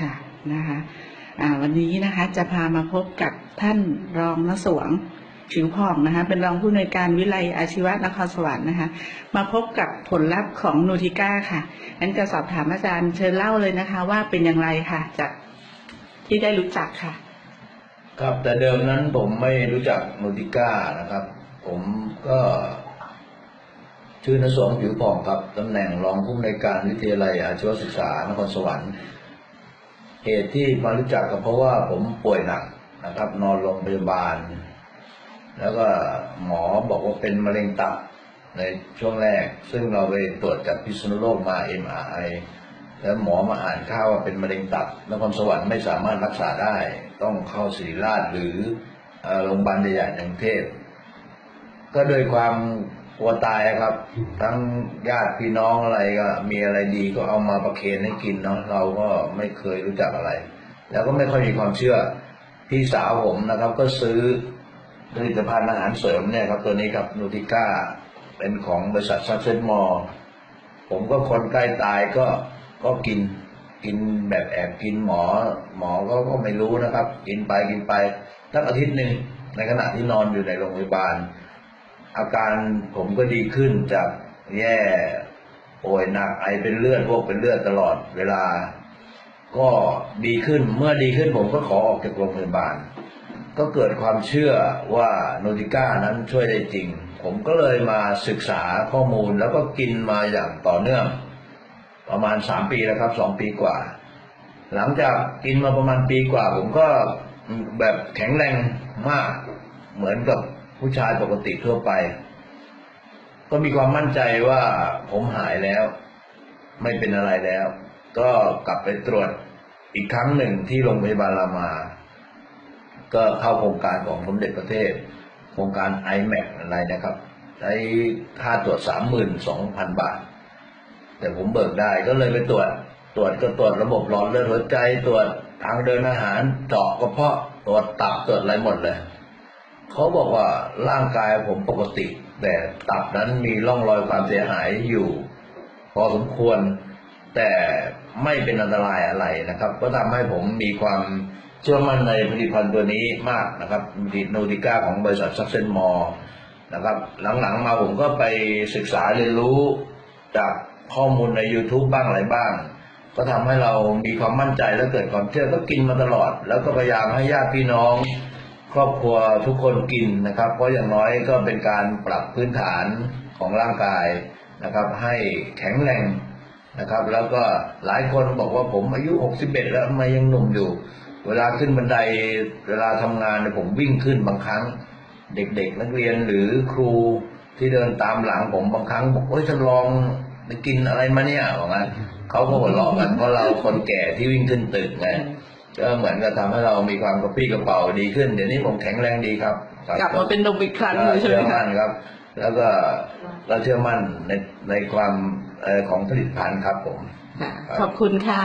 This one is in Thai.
ค่ะนะคะวันนี้นะคะจะพามาพบกับท่านรองนสวงผิวผ่องนะคะ เป็นรองผู้อำนวยการวิไลอาชีวะนครสวรรค์นะคะ มาพบกับผลลัพธ์ของนูทิก้าค่ะงั้นจะสอบถามอาจารย์เชิญเล่าเลยนะคะ ว่าเป็นอย่างไรค่ะ จากที่ได้รู้จักค่ะ ครับแต่เดิมนั้นผมไม่รู้จักนูติก้านะครับ ผมก็ชื่อนสวงผิวผ่องครับตำแหน่งรองผู้อำนวยการวิทยาลัยอาชีวศึกษานครสวรรค์ เหตุที่มารู้จักก็เพราะว่าผมป่วยหนักนะครับ นอนโรงพยาบาล แล้วก็หมอบอกว่าเป็นมะเร็งตับในช่วงแรก ซึ่งเราไปตรวจจากพิษณุโลกมา MRI แล้วหมอมาอ่านข่าวว่าเป็นมะเร็งตับนครสวรรค์ไม่สามารถรักษาได้ ต้องเข้าศิริราชหรือเอ่อโรงพยาบาลใหญ่ๆในกรุงเทพก็โดยความ กลัวตายครับ ทั้งญาติพี่น้องอะไรก็ มีอะไรดีก็เอามาประเคนให้กินเนาะเราก็ไม่เคยรู้จักอะไร แล้วก็ไม่ค่อยมีความเชื่อพี่สาวผมนะครับ ก็ซื้อผลิตภัณฑ์อาหารเสริมเนี่ยครับ ตัวนี้ครับนูติก้าเป็นของบริษัทซักเซนมอลผมก็คนใกล้ตายก็ก็กินกินแบบแอบกินหมอ หมอก็ก็ไม่รู้นะครับ กินไปกินไปตั้งอาทิตย์หนึ่งในขณะที่นอนอยู่ในโรงพยาบาล อาการผมก็ดีขึ้นจากแย่ป่วยหนักไอเป็นเลือดพวกเป็นเลือดตลอดเวลา ก็ดีขึ้นเมื่อดีขึ้นผมก็ขอออกจากโรงพยาบาล ก็เกิดความเชื่อว่าโนติก้านั้นช่วยได้จริง ผมก็เลยมาศึกษาข้อมูลแล้วก็กินมาอย่างต่อเนื่อง ประมาณสามปีแล้วครับสองปีกว่า หลังจากกินมาประมาณปีกว่า ผมก็แบบแข็งแรงมากเหมือนกับ ผู้ชายปกติทั่วไป ก็มีความมั่นใจว่าผมหายแล้ว ไม่เป็นอะไรแล้ว ก็กลับไปตรวจอีกครั้งหนึ่งที่โรงพยาบาลรามา ก็เข้าโครงการของสมเด็จพระเทพโครงการ iMac อะไรนะครับใช้ค่าตรวจสามหมื่นสองพันบาท แต่ผมเบิกได้ก็เลยไปตรวจ ตรวจก็ตรวจระบบหลอดเลือดหัวใจตรวจทางเดินอาหารเจาะกระเพาะตรวจตับตรวจอะไรหมดเลย เขาบอกว่าร่างกายผมปกติ แต่ตับนั้นมีร่องรอยความเสียหายอยู่ พอสมควร แต่ไม่เป็นอันตรายอะไรนะครับ ก็ทำให้ผมมีความเชื่อมั่นในผลิตภัณฑ์ตัวนี้มากนะครับดิโนติก้าของบริษัทซักเซนมอลนะครับหลังๆมาผมก็ไปศึกษาเรียนรู้จากข้อมูลใน YouTube บ้างอะไรบ้าง ก็ทำให้เรามีความมั่นใจและเกิดความเชื่อก็กินมาตลอด แล้วก็พยายามให้ญาติพี่น้อง ครอบครัวทุกคนกินนะครับ เพราะอย่างน้อยก็เป็นการปรับพื้นฐานของร่างกายนะครับ ให้แข็งแรงนะครับ แล้วก็หลายคนบอกว่าผมอายุ 61 แล้วทำไมยังหนุ่มอยู่ เวลาขึ้นบันไดเวลาทำงานเนี่ยผมวิ่งขึ้นบางครั้ง เด็กๆ นักเรียนหรือครูที่เดินตามหลังผมบางครั้งบอกเฮ้ยท่านลองไปกินอะไรมาเนี่ยบอกงั้นเขาก็หัวเราะกันเพราะเราคนแก่ที่วิ่งขึ้นตึกไง ก็เหมือนกับทำให้เรามีความกระปรี้กระเป๋าดีขึ้น เดี๋ยวนี้ผมแข็งแรงดีครับครักลับมาเป็นหนุ่มอีกครั้งเลยใช่ไหมเชื่อคะมั่นครับ แล้วก็เราเชื่อมั่นในในความเอ่อของผลิตภัณฑ์ครับผมค่ะขอบคุณค่ะ